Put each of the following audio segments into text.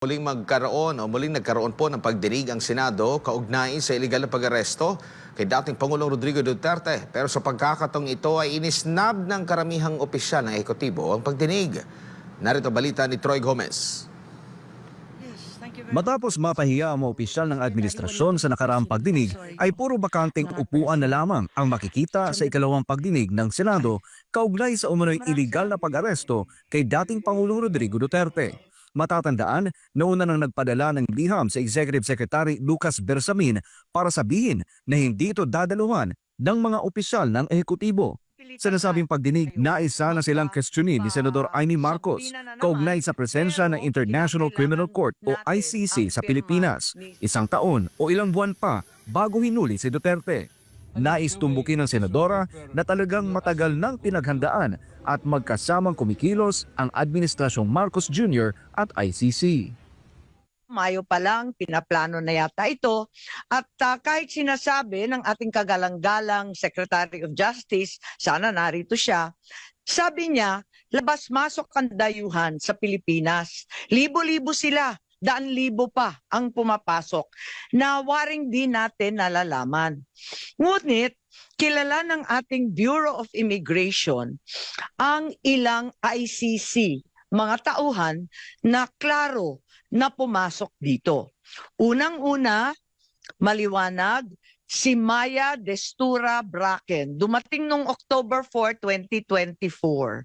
Muling magkaroon o muling nagkaroon po ng pagdinig ang Senado kaugnay sa iligal na pag-aresto kay dating Pangulong Rodrigo Duterte. Pero sa pagkakatong ito ay inisnab ng karamihang opisyal ng ekotibo ang pagdinig. Narito balita ni Troy Gomez. Matapos mapahiya ang mga opisyal ng administrasyon sa nakaraang pagdinig, ay puro bakanteng upuan na lamang ang makikita sa ikalawang pagdinig ng Senado kaugnay sa umano'y iligal na pag-aresto kay dating Pangulong Rodrigo Duterte. Matatandaan, nauna nang nagpadala ng liham sa Executive Secretary Lucas Bersamin para sabihin na hindi ito dadaluhan ng mga opisyal ng ehekutibo. Sa nasabing pagdinig, naisa na silang questionin ni Senador Amy Marcos kaugnay sa presensya ng International Criminal Court o ICC sa Pilipinas, isang taon o ilang buwan pa bago hinuli si Duterte. Nais tumbukin ng senadora na talagang matagal nang pinaghandaan at magkasamang kumikilos ang Administrasyong Marcos Jr. at ICC. Mayo pa lang, pinaplano na yata ito. At ah, kahit sinasabi ng ating kagalang-galang Secretary of Justice, sana narito siya, sabi niya, labas-masok ang dayuhan sa Pilipinas. Libo-libo sila, daan-libo pa ang pumapasok na waring di natin nalalaman. Ngunit, kilala ng ating Bureau of Immigration ang ilang ICC, mga tauhan na klaro na pumasok dito. Unang-una, maliwanag, si Maya Destura Bracken. Dumating noong October 4, 2024.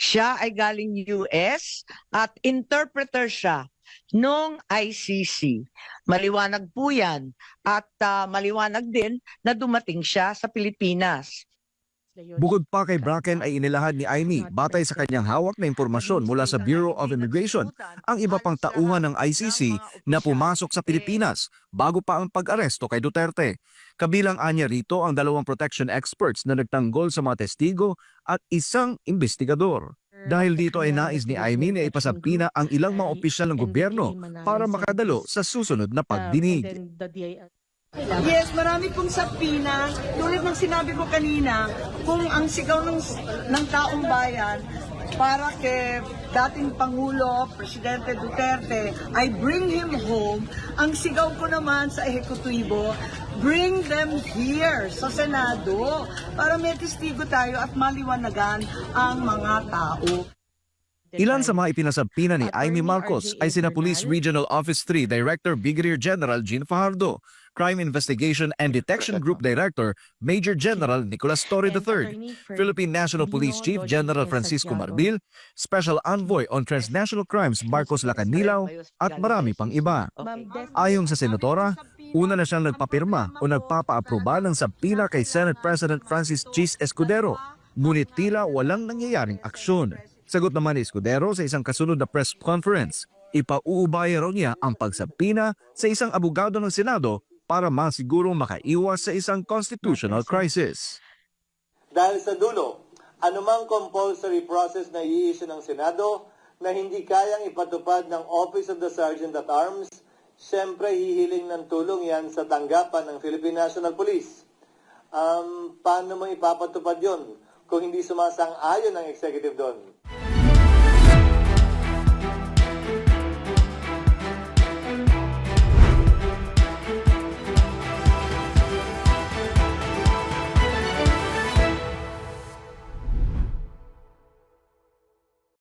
Siya ay galing US at interpreter siya noong ICC. Maliwanag po yan. At ah, maliwanag din na dumating siya sa Pilipinas. Bukod pa kay Bracken ay inilahad ni Amy batay sa kanyang hawak na impormasyon mula sa Bureau of Immigration ang iba pang tauhan ng ICC na pumasok sa Pilipinas bago pa ang pag-aresto kay Duterte. Kabilang anya rito ang dalawang protection experts na nagtanggol sa mga testigo at isang investigador. Dahil dito ay nais ni Amy na ipasabpina ang ilang mga opisyal ng gobyerno para makadalo sa susunod na pagdinig. Yes, marami pong sapina. Tulad ng sinabi ko kanina, kung ang sigaw ng, ng taong bayan para kay dating Pangulo, Presidente Duterte, ay bring him home, ang sigaw ko naman sa ehekutibo, bring them here sa Senado para may testigo tayo at maliwanagan ang mga tao. Ilan sa mga ipinasabpina ni Amy Marcos ay sina Police Regional Office 3 Director Brigadier General Gene Fajardo, Crime Investigation and Detection Group Director Major General Nicolas Torre III, Philippine National Police Chief General Francisco Marbil, Special Envoy on Transnational Crimes Marcos Lacanilao at marami pang iba. Ayon sa senadora, una na siyang nagpapirma o nagpapaaproba ng sabpina kay Senate President Francis Chis Escudero, ngunit tila walang nangyayaring aksyon. Sagot naman ni Escudero sa isang kasunod na press conference, ipauubaya raw niya ang pagsabpina sa isang abogado ng Senado para masigurong makaiwas sa isang constitutional crisis. Dahil sa dulo, anumang compulsory process na i-issue ng Senado na hindi kayang ipatupad ng Office of the Sergeant at Arms, siyempre hihiling ng tulong yan sa tanggapan ng Philippine National Police. Um, paano mo ipapatupad yon kung hindi sumasang-ayon ng executive doon?